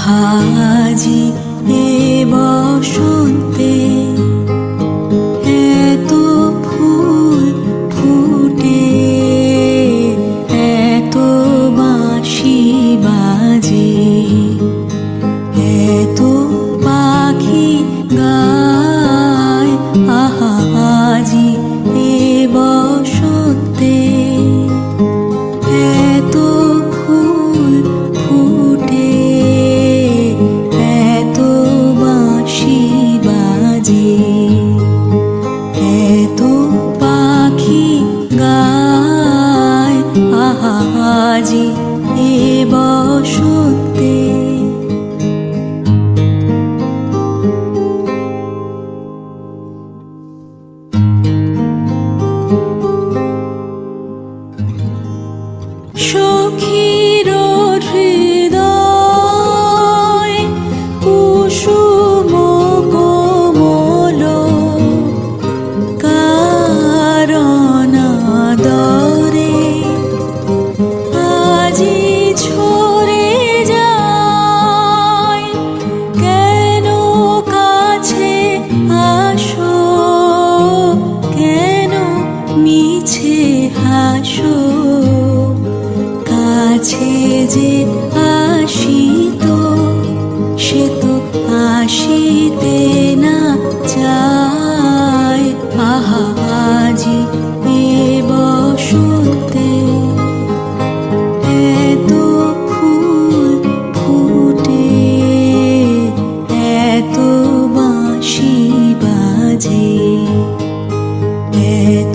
হাজি এ বসন্তে আজি এ ঝরে যায়। কেন কাছে আসো? কেন মিছে হাসো? কাছে যে আসিত সে তো আসিতে না চা ti, que